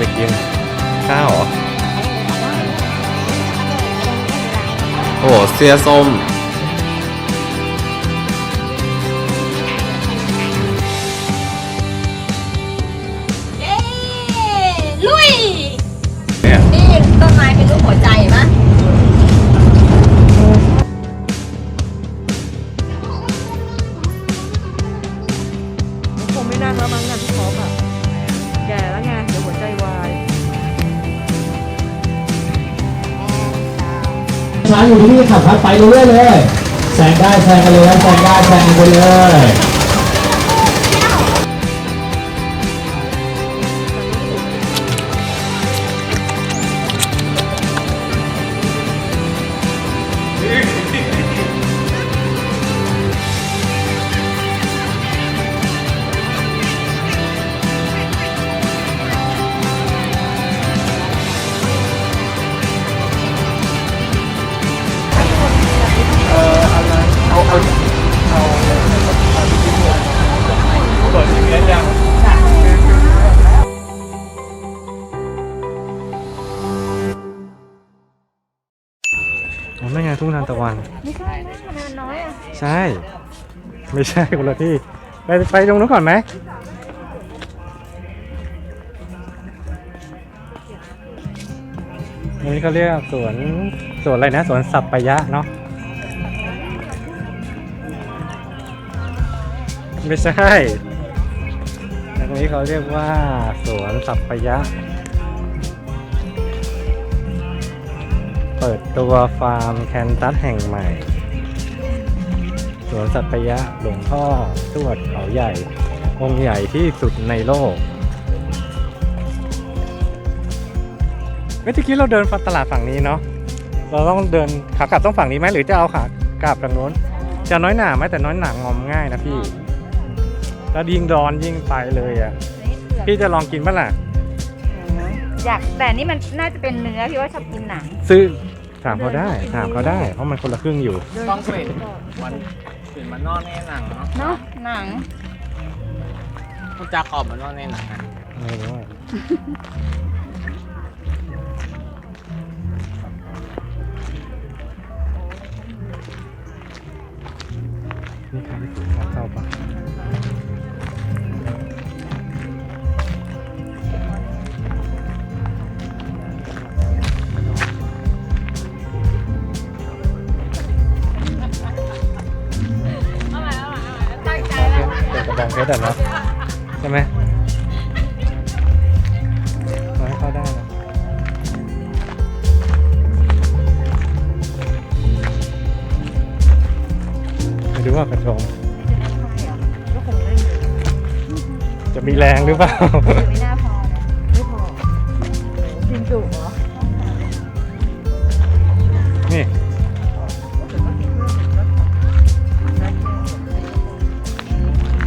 จะกิน ข้าวเหรอ โอ้โหเสื้อส้ม เย้ลุยเนี่ย นี่ต้นไม้เป็นรูปหัวใจเห็นปะางอยู่ที่นี่ขับพัดไปเรื่อยๆเลยแซงได้แซงกันเลยแซงได้แซงกันเลย ไม่ใช่คนละที่ ไปไปตรงนู้นก่อนไหมอันนี้เขาเรียกสวนสวนอะไรนะสวนสัปปะยะเนาะไม่ใช่ตรงนี้เขาเรียกว่าสวนสัปปะยะ เปิดตัวฟาร์มแคนตัสแห่งใหม่ วนสัตยะหลวงพ่อทวดเขาใหญ่ องค์ใหญ่ที่สุดในโลกเมื่อกี้เราเดินฝั่งตลาดฝั่งนี้เนาะเราต้องเดินขากลับต้องฝั่งนี้ไหมหรือจะเอาขากลับทางโน้น จะน้อยหนาไหมแต่น้อยหนางอมง่ายนะพี่แล้วยิ่งร้อนยิ่งไปเลยอะพี่จะลองกินปะล่ะอยากแต่นี่มันน่าจะเป็นเนื้อพี่ว่าชอบกินหนังซื้อถามเขาได้ถามเขาได้ เพราะมันคนละครึ่งอยู่ ต้องเป็นวันเป็นมันนอนในหนังเนาะเนาะหนังคุณจะขอบมันนอนในหนังอะไม่รู้อะนี่ใครที่ถูกเข้าปะ รงหรือเปล่า ไม่น่าพอนะไม่พอกินจุเหรอนี่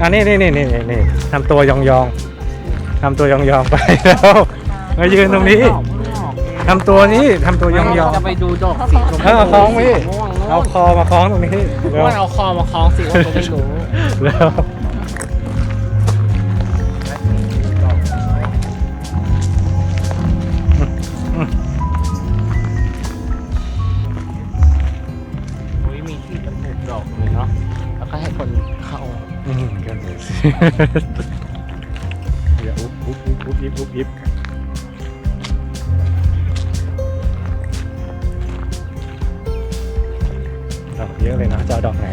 อันนี้นี่นี่นี่นี่นี่ทำตัวยองยองๆทำตัวยองยองๆไปแล้ว มายืนตรงนี้ทำตัวนี้ทำตัวยองยองจะไปดูดอกสีชมเออคล้องไว้ม่วงเอาเนาะคอมาคล้องตรงนี้เร็วว่าเอาคอมาคล้องสิว่าผมไม่รู้เร็ว อย่าอุ๊บอุ๊บอุ๊บอุ๊บอิบอุ๊บอิบดอกเยอะเลยนะจะเอาดอกไหน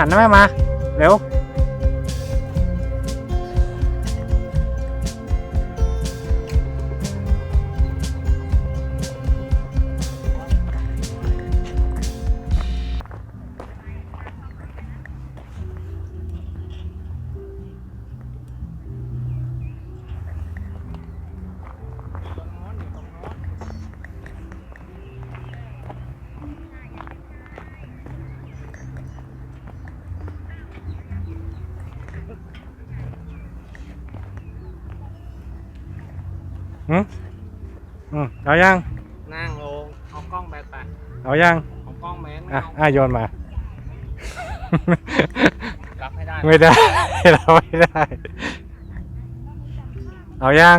หันหน้ามา เร็ว อืมอืมเอายังนั่งลงเอากล้องแบตไปเอายังเอากล้องแบตไม่อะเอาอะโยนมา รับให้ได้ไม่ได้ เราไม่ได้ เอายัง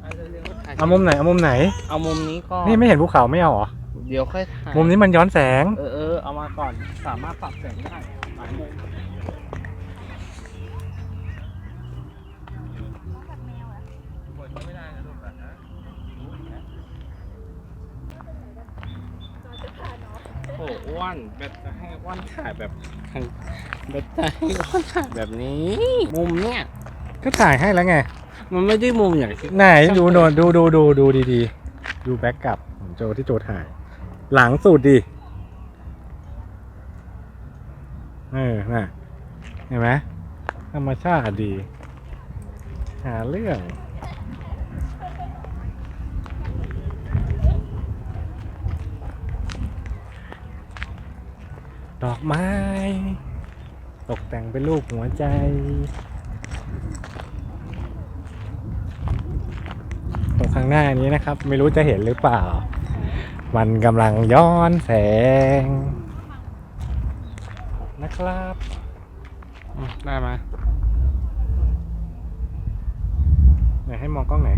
เอาเร็วๆถ่ายเอามุมไหน เอามุมไหน เอามุมนี้ก่อนนี่ไม่เห็นภูเขาไม่เอาเหรอ เดี๋ยวค่อยถ่ายมุมนี้มันย้อนแสง เออเออเอามาก่อนสามารถปรับแสงได้หลายมุม โอ้อ้วนแบบจะให้อ้วนถ่ายแบบแบบจะให้อ้วนถ่ายแบบนี้ มุมเนี้ยก็ถ่ายให้แล้วไง มันไม่ได้มุมอย่างที่ไหนดูโนนดูดูดูดูดีๆ ดูแบ็กกลับของโจที่โจถ่าย หลังสุดดิ เออน่ะเห็นไหมธรรมชาติดี หาเรื่องดอกไม้ ตกแต่งเป็นรูปหัวใจ ตรงข้างหน้านี้นะครับ ไม่รู้จะเห็นหรือเปล่า มันกำลังย้อนแสง นะครับอืมได้ไหมไหนให้มองกล้องไหน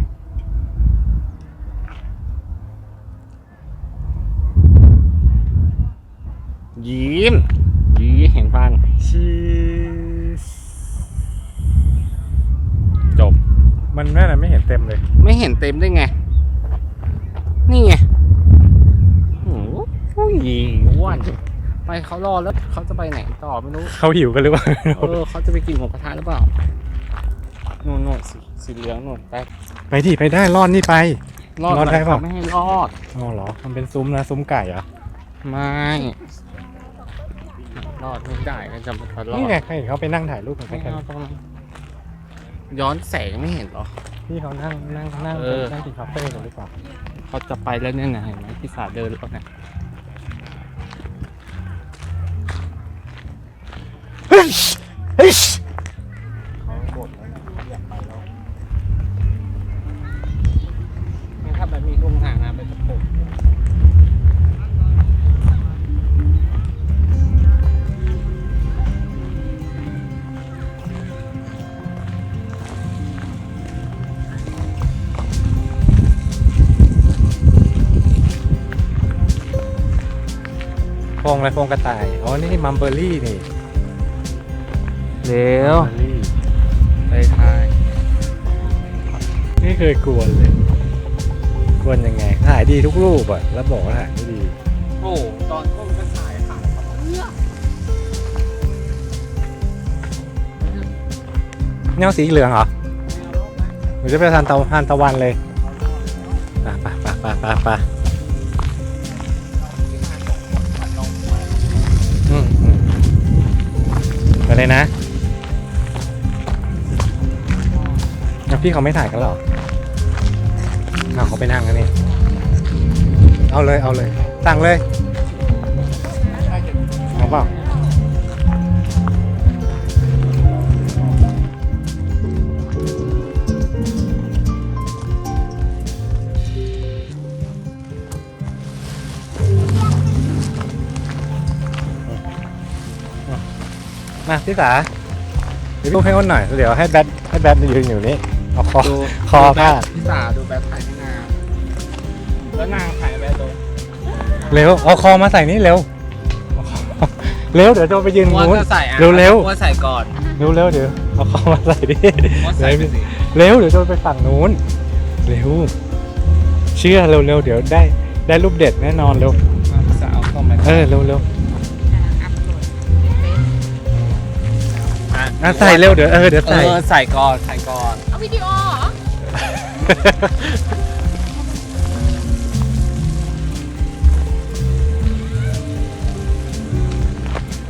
ยิ้มยิ้มเห็นฟังชีสจบ มันแม่น่ะไม่เห็นเต็มเลย ไม่เห็นเต็มได้ไง นี่ไงโอ้โหอ้วน ไปเขารอแล้วเขาจะไปไหนต่อไม่รู้ เขาหิวกันหรือเปล่าเออเขาจะไปกินหมูกระทะหรือเปล่านู่นนู่นสีสีเหลืองนู่นไปไปดิไปได้รอดนี่ไป รอดรอดได้หมเปล่าเขาไม่ให้รอดอ๋อเหรอ มันเป็นซุ้มนะซุ้มไก่เหรอไม่รอดไม่ได้ก็จะไปรอดนี่ไงใครเห็นเขาไปนั่งถ่ายรูปกันไม่กันเอาตรงนั้นย้อนแสงไม่เห็นเหรอ ที่เขานั่งนั่งนั่งเออ นั่งกินคาเฟ่กันหรือเปล่าเขาจะไปแล้วเนี่ยไงเห็นไหมพี่สาเดินแล้วไงเฮ้ยเฮ้ยเขาบ่นแล้วนะเขาอย ถ้าแบบมีทุ่งห่างนะไปจะปลูกโฟงอะไรโฟงกระต่าย อ๋อ นี่มัมเบอร์รี่นี่ เร็วมัมเบอร์รี่ไปทายไม่เคยกวนเลย กวนยังไงถ่ายดีทุกรูปอะแล้วบอกว่าถ่ายไม่ดี โอ้ตอนก้มก็ถ่ายถ่ายเพื่อเงาสีเหลืองเหรอหรือจะไปทานตะทานตะวันเลยไปไปไปไปไปไปอืมอืมไปเลยนะ แล้วพี่เขาไม่ถ่ายกันหรอเอาเขาไปนั่งกันนี่ เอาเลยเอาเลยสั่งเลยเอาเปล่ามาพี่สาเดี๋ยวลูกให้อ้นหน่อย เดี๋ยวให้แบทให้แบทยืนอยู่นี่ เอาคอดูคอดูแบพาบดพี่สาดูแบบถ่ายที่นาแล้วนางถ่ายแบบโดนเร็วเอาคอมาใส่นี่เร็วเร็วเดี๋ยวโจไปยืนว่านู้นจะใส่อะเร็วเร็วว่าใส่ก่อนเร็วเร็วเดี๋ยวเอาคอมาใส่ดิว่าใส่ไปสิเร็วเดี๋ยวโจไปฝั่งนู้นเร็วเชื่อเร็วเร็วเดี๋ยวได้ได้รูปเด็ดแน่นอนเร็วอะพี่สาเอาเข้ามาเออเร็วเร็วอะอะใส่เร็วเดี๋ยวเออเดี๋ยวเอใส่อใส่ก่อนใส่ก่อนเอา วิดีโอเหรอ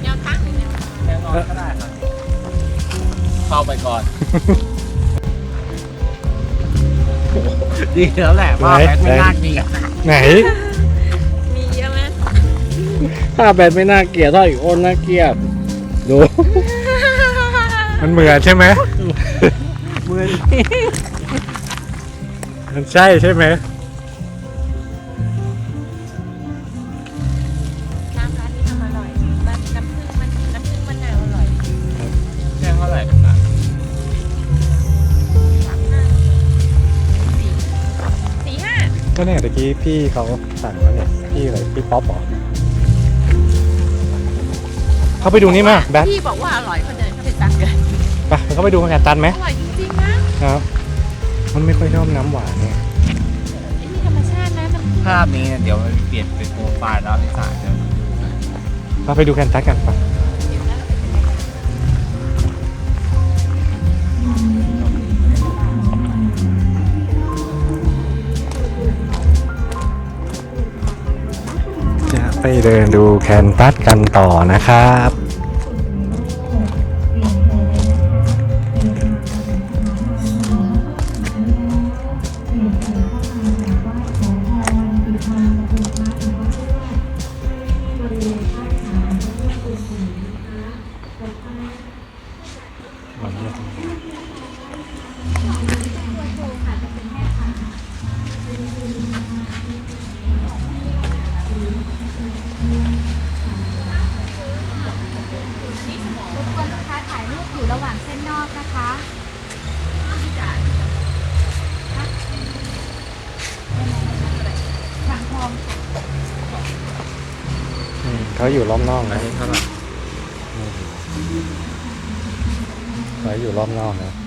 แนวตั้งหรือแนวแน่นอนก็ได้ครับ เข้าไปก่อน ดีแล้วแหละว่าไหนแบทไม่น่าเกลียดไหน มีเยอะไหมถ้าแบทไม่น่าเกลียดถ้าอีกอ้นน่าเกลียดดู มันเหมือนใช่ไหมเห มือนมันใช่ใช่ไหมน้ำร้านนี้ทำอร่อยน้ำน้ำผึ้งมันน้ำผึ้งมะนาวอร่อยแค่เท่าไหร่นะสามห้าสี่สี่ห้าก็เนี่ยตะกี้พี่เขาสั่งแล้วเนี่ยพี่อะไรพี่ป๊อปเหรอเข้าไปดูนี่มาแบ๊พี่บอกว่าอร่อยเขาเดินเข้าไปตักกันไปเข้าไปดูกันตันไหม อร่อยจริงๆนะ ครับ มันไม่ค่อยชอบน้ำหวานเนี่ยไอ้นี่ธรรมชาตินะน้ำผึ้งภาพนี้เดี๋ยวเปลี่ยนเป็นโปรไฟล์แล้วที่สายจะเราไปดูแคนตัสกันไปจะไปเดินดูแคนตัสกันต่อนะครับ เขาอยู่รอบนอกอันนะนี้เท่าไหร่ เขาอยู่รอบนอกนะ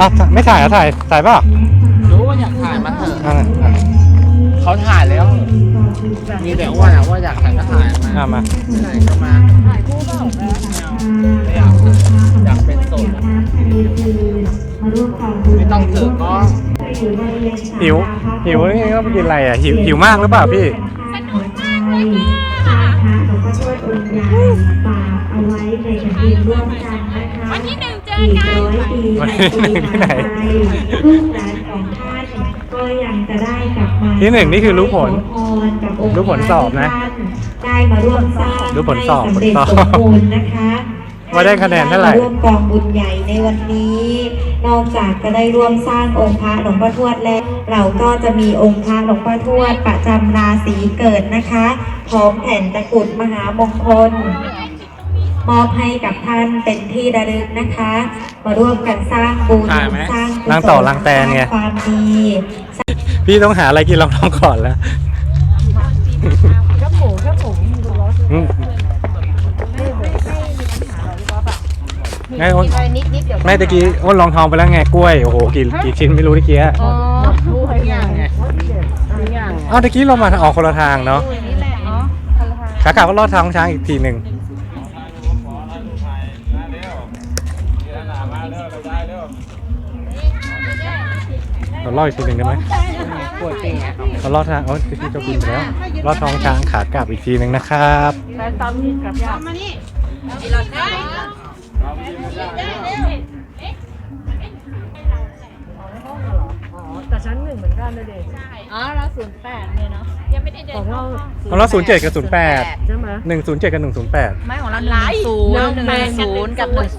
อะไม่ถ่ายอะถ่ายถ่ายเปล่ะรู้ว่าอยากถ่ายมาเถอะอะอะเขาถ่ายแล้ว มีแต่อ้ว่าอะว่าอยากถ่ายก็ถ่ายมาอะมาไม่ถ่ายก็มา ไม่ต้องถือกล้องหิว หิวนี่ก็ไปกินอะไรอะหิวหิวมากหรือเปล่าพี่วันที่หนึ่งเจอกันวันที่หนึ่งที่ไหนลูกหลานของท่านก็ยังจะได้กลับมาที่หนึ่งนี่คือรู้ผลขอพรกับองค์รู้ผลสอบนะท่าได้มาร่วมสร้างรู้ผลสอบให้สำเร็จผลสอบสมบูรณ์นะคะว่าได้คะแนนเท่าไหร่ร่วมกองบุญใหญ่ในวันนี้ นอกจากจะได้ร่วมสร้างองค์พระหลวงพ่อทวดแล้ว เราก็จะมีองค์พระหลวงพ่อทวดประจำราศีเกิดนะคะพร้อมแผ่นตะกรุดมหามงคลมอบให้กับท่านเป็นที่ระลึกนะคะ มาร่วมกันสร้างบุญถ่ายไหมสร้างกุศล้างต่อล้างแตนไงสร้ความดีพี่ต้องหาอะไรกินรองท้องก่อนแล้วแค่หมูแค่หมูดูร้อน ไงโอ้นกินอะไรนิดๆเดี๋ยวแม่ตะกี้อ้นลองทองไปแล้วไงกล้วยโอ้โหกี่กี่ชิ้นไม่รู้ตะกี้อะอ๋อรู้ให้ย่างไงย่างอ้าวตะกี้เรามาออกคนละทางเนาะนี่แหละเนาะคนละทางขากลับก็ลอดทางช้างอีกทีหนึ่งเราลอดอีกทีหนึ่งได้ไหมกล้วยปิ้งไงเราลอดทางโอ้ยที่เจ้าบินไปแล้วลอดท้องช้างขากลับอีกทีหนึ่งนะครับแต่ตอนนี้กับย่างกินรสได้ แต่ชั้นหนึ่งเหมือนกันนะเด็กอ๋อเราศูนย์แปดเลยเนาะยังไม่ได้เดินของเราของเราศูนย์เจ็ดกับศูนย์แปดใช่ไหมหนึ่งศูนย์เจ็ดกับหนึ่งศูนย์แปดไม่ของเราหนึ่งศูนย์หนึ่งศูนย์กับหนึ่ง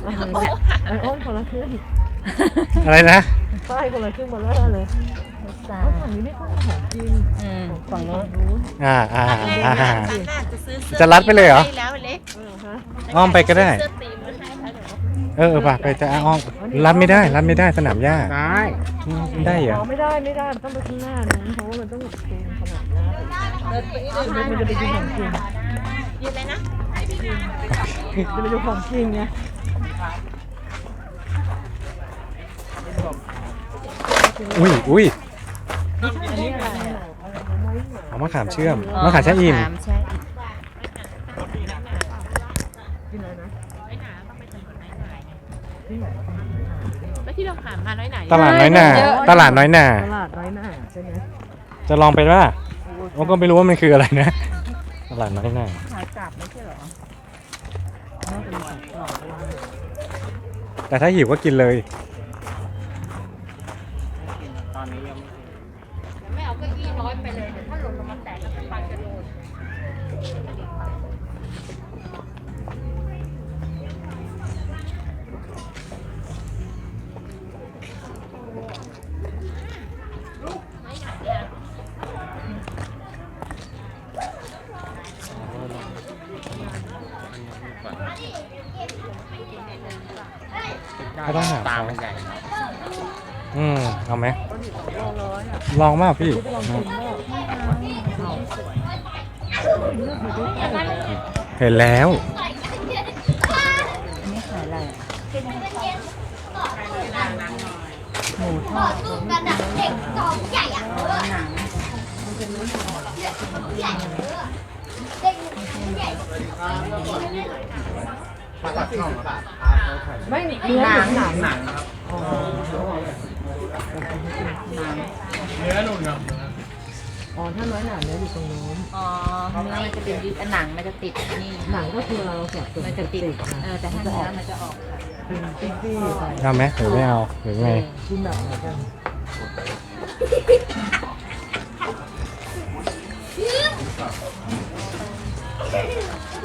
ไอ้โอ้ยคนละครึ่งอะไรนะป้ายคนละครึ่งหมดแล้วเลยเพราะฝั่งนี้ไม่ค่อยของจริงอืมฝั่งโน้นอ่าอ่าอ่าน่าจะซื้อเสื้อจะรัดไปเลยเหรอให้แล้วเล็กเออฮะอ้อมไปก็ได้เสื้อตีมมาให้แล้วเดี๋ยว เออเออป่ะไปจะอ้อมรัดไม่ได้รัดไม่ได้สนามหญ้าได้อืมได้เหรออ๋อไม่ได้ไม่ได้มันต้องไปข้างหน้านู้นเพราะว่ามันต้องสูงขนาดนั้นมันจะไปดูของจริงยืนเลยนะจะไปดูของจริงไงอุ้ยอุ้ยอันนี้อะไรอะเอามะขามเชื่อมมะขามแช่อิ่ม ใช่ ที่ไหนนะ แล้วที่เราผ่านมาน้อยไหนตลาดน้อยหนาตลาดน้อยหนาตลาดน้อยหน้าใช่ไหมจะลองไปว่าโอ้ก็ไม่รู้ว่ามันคืออะไรนะ ตลาดน้อยหนาขายกลับไม่ใช่เหรอแต่ถ้าหิวก็กินเลย ก็ต้องหา ตาเขามันใหญ่เนาะอืมเอาไหมลองมาพี่เห็นแล้วนี่ขายอะไรอะขอรูปกระดาษเด็กกองใหญ่ อะหนังใหญ่อะเด็กใหญ่ไม่เนื้อหนังหนังหนังครับอ๋อถ้าน้อยหนาเนื้ออยู่ตรงนู้นอ๋อเนื้อมันจะเป็นยึดหนังมันจะติดนี่หนังก็คือเราแกะตัวมันจะติดเออแต่ถ้าเนื้อมันจะออกเป็นปี้ๆไปเอาไหมหรือไม่เอาหรือไงกินแบบไหนกัน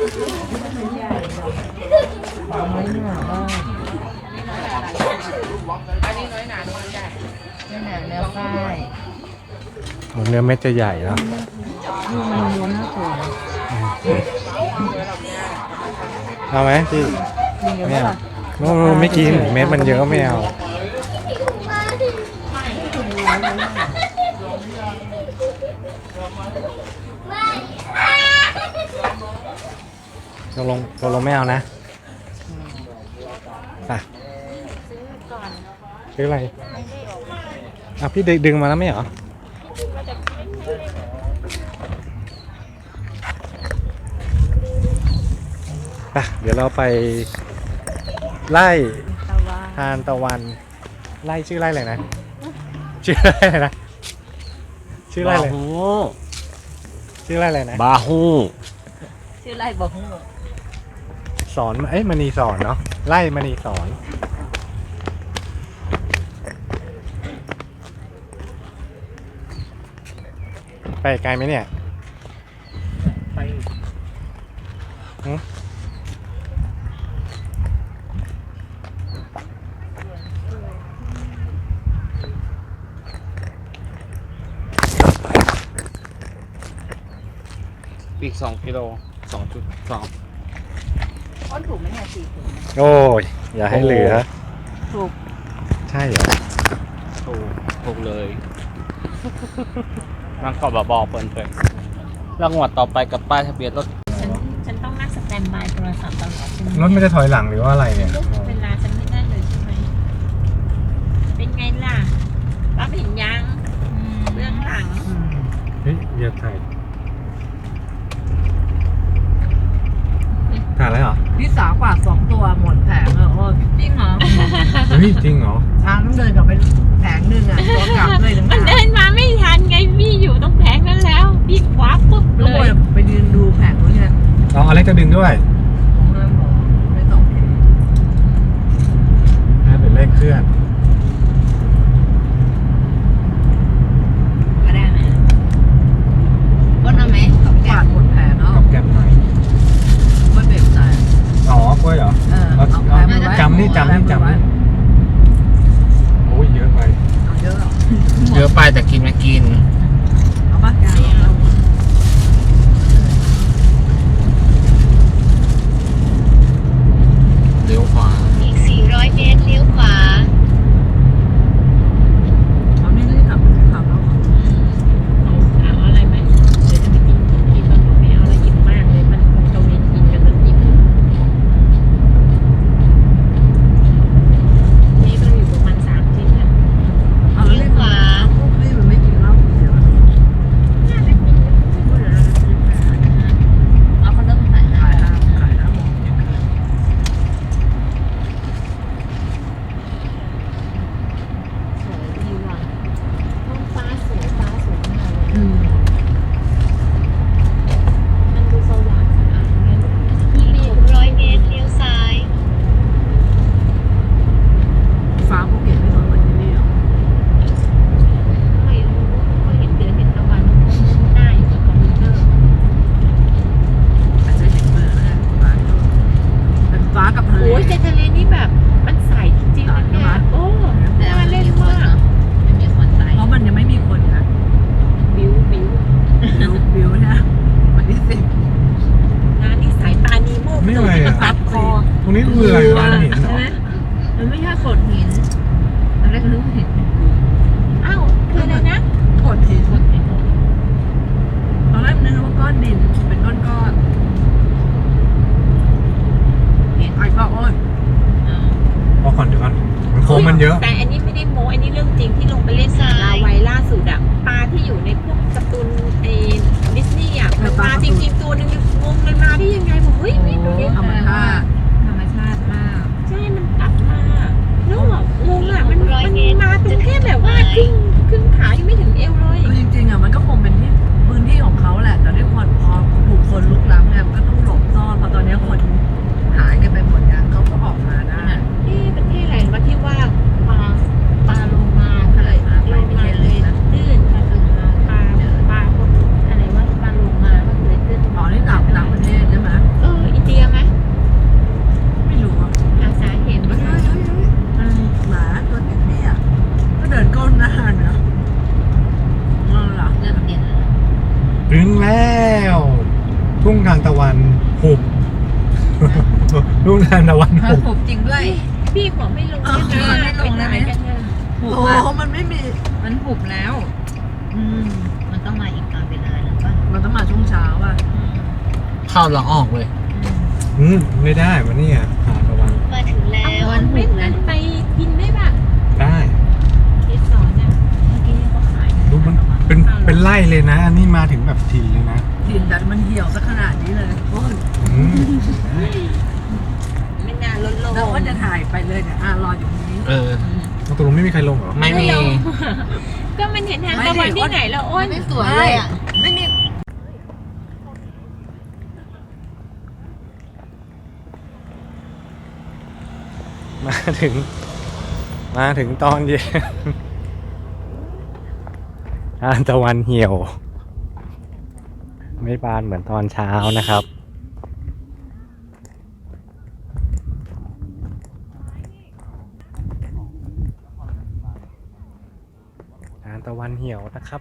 น้อยหนาบ้างเนื้อหนังเนื้อฝ้ายโอ้เนื้อเม็ดจะใหญ่แล้วนี่มันม้วนหน้าตัวเอาไหมพี่มีเงินไม่เท่าไหเอาร่โน้ไม่กินเม็ดมันเยอะไม่เอา กลงตกลงไม่เอานะไปซื้ออะไรอะพี่ดึงดึงมาแล้วไม่เหรอไปเดี๋ยวเราไปไล่ตะวันทานตะวันไล่ชื่อไล่อะไรนะ ชื่อไล่อะไรนะชื่อไล่อะไรบาฮูชื่อไล่อะไรนะบาฮูชื่อไร่บอกฮู้ สอนเอ้ยมณีสอนเนาะไล่มณีสอนไปไกลไหมเนี่ย ไปหืออีกสองกิโลสองจุดสอง อ้นถูกไหมเนี่ยสี่ถุงโอ้ยอย่าให้เหลือ ถูกใช่เหรอถูกถูกเลย มันก็บอกบอกเปิดเผยรางวัลต่อไปกับป้ายทะเบียนรถฉันฉันต้องนั่งสแตนบายโทรศัพท์ตลอดใช่ไหมรถไม่ได้ถอยหลังหรือว่าอะไรเนี่ยเวลาฉันไม่ได้เลยใช่ไหมเป็นไงล่ะรับเห็นยังเรื่องหลังเฮ้ยเดี๋ยวถ่ายถ่ายแล้วเหรอ พี่สาวกว่าสองตัวหมดแผงเลยโอ้ยจริงเหรอเฮ้ยจริงเหรอช้างต้องเดินกลับไปแผงหนึ่งอะตัวกลับเลยถึงมันเดินมาไม่ทันไงพี่อยู่ตรงแผงนั้นแล้ว พี่คว้าปุ๊บเลเลยยไปยืนดูแผงนู้นไงเอาอเล็กจะดึงด้วยผมเลยบอกไม่ต้องเห็นนะเป็นเลขเคลื่อน จำนี่จำโอ้ยเยอะไป เอาเยอะเหรอเยอะไปแต่กินไม่กิน เอาปะแกเอาเลี้ยวขวา อีก 400 เมตรเลี้ยวขวา เอานี่รีบกลับกลับแล้วเหรอ เอาอะไรไหมเดี๋ยวจะไปกินกินบางคนไม่เอาอะไรกินมากเลย มันคงจะเวียนกินกันจนอิ่มนี่ต้องอยู่ประมาณสามชิ้นอะ เอาแล้ว เลี้ รี ยว บ ขวา พวกรีบมันไม่กินเหล้าเดี๋ยว น่าจะกินกันทุกคนเลย เอาเขาเริ่มขาย ขายห้าขายห้าโมงเย็นคืน สวยดีว่ะท้องฟ้าสวยฟ้าสวยมากเลย อืม มันดูสว่างสะอาดเนี่ย อีก 600 เมตรเลี้ยวซ้าย ฟ้าภูเก็ตไม่ร้อนเหมือนที่นี่หรอ ไม่รู้ก็เห็นเดือนเห็นตะวันหน้าอยู่กับคอมพิวเตอร์ อาจจะเห็นเบอร์นะฟ้าก็เป็นฟ้ากับทะเล โอ้ยแต่ทะเลนี่แบบ มันใสจริงๆนะเนี่ยโอ้แต่มันเล่นมาก ไม่มีคนไป เพราะมันยังไม่มีคนนะ บิวบิว บิวบิวนะวันที่สิบ งานนี่สายตานีโมก นี่อะไรอะ ตัดคอ ตรงนี้คืออะไรวะเห็นเหรอ ใช่ไหมมันไม่ใช่โขดหินอะไรก็รู้เห็นอ้าวคืออะไรนะ โคตรทีตอนแรกนึกว่าก้อนดินเป็นก้อนก้อนๆไอ้ก็โอ้ย พอ ก่อนเดี๋ยวก่อนมันโค้งมันเยอะ แต่อันนี้ไม่ได้โมอันนี้เรื่องจริงที่ลงไปเล่นสาลาไวล่าสุดอะปลาที่อยู่ในพวกการ์ตูนไอ้ดิสนีย์อะมันมาจริงๆตัวนึงงงมันมาได้ยังไงบอกเฮ้ยไม่ดูดิธรรมชาติธรรมชาติมากใช่มันกลับมาแล้วแบบงงอะมันมันมาตรงแค่แบบว่าครึ่งครึ่งขายังไม่ถึงเอวเลยคือจริงๆอะมันก็คงเป็นที่พื้นที่ของเขาแหละแต่ด้วยคนพอถูกคนลุกล้ำเนี่ยมันก็ต้องหลบซ่อนพอตอนนี้คนหายกันไปหมดยังเขาก็ออกมาได้ เอ๊ะประเทศอะไรวะที่ว่าปลาปลาโลมาอะไรโลมาเลยตื้นปลาโลมาปลาปลาพวกอะไรว่าปลาโลมาก็เลยตื้น อ๋อนี่ต่างต่างประเทศใช่ไหม เอออินเดียไหม ไม่รู้อะ อาสาเห็น เฮ้ ว่าย เฮ้ยเฮ้ยเฮ้ยหมาตัวติดเนี่ยก็เดินก้มหน้าเนาะนั่นแหละ เริ่มเปลี่ยนแล้ว ถึงแล้ว ทุ่งทานตะวันหุบทุ่งทานตะวันหุบ ถูกจริงด้วย พี่บอกไม่ลงใช่ไหมไม่ลงแล้วไหมไปไหนกันเนี่ยถูกโอ้อะโหมันไม่มี มันถูกแล้ว อืม มันต้องมาอีกตอนเวลาหรือเปล่ามันต้องมาช่วงเช้าอะเข้าแล้วออกเลยอืมไม่ได้วันนี้อะทานตะวันมาถึงแล้เอาววันไม่นั้นไปกินได้ป่ะได้เคสสอนเนี่ย เมื่อกี้เขาขายดูมันเป็นเป็นไร่เลยนะ อันนี้มาถึงแบบทีเลยนะ ดินแต่มันเหี่ยวซะขนาดนี้เลยโอ้ยอืมไม่นานลดลงแล้วก็จะถ่ายไปเลยเนี่ยอะรออยู่ตรงนี้ เออแล้วตกลงไม่มีใครลงเหรอ ไม่มี ก็มันเห็นทางตะวันที่ไหนแล้วอ้นไม่สวยเลยอะไม่มีมาถึง มาถึงตอนเย็นทานตะวันเหี่ยว ไม่บานเหมือนตอนเช้านะครับทานตะวันเหี่ยวนะครับ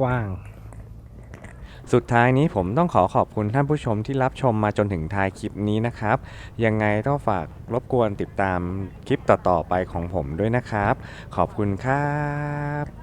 กว้าง สุดท้ายนี้ผมต้องขอขอบคุณท่านผู้ชมที่รับชมมาจนถึงท้ายคลิปนี้นะครับ ยังไงต้องฝากรบกวนติดตามคลิปต่อๆไปของผมด้วยนะครับ ขอบคุณครับ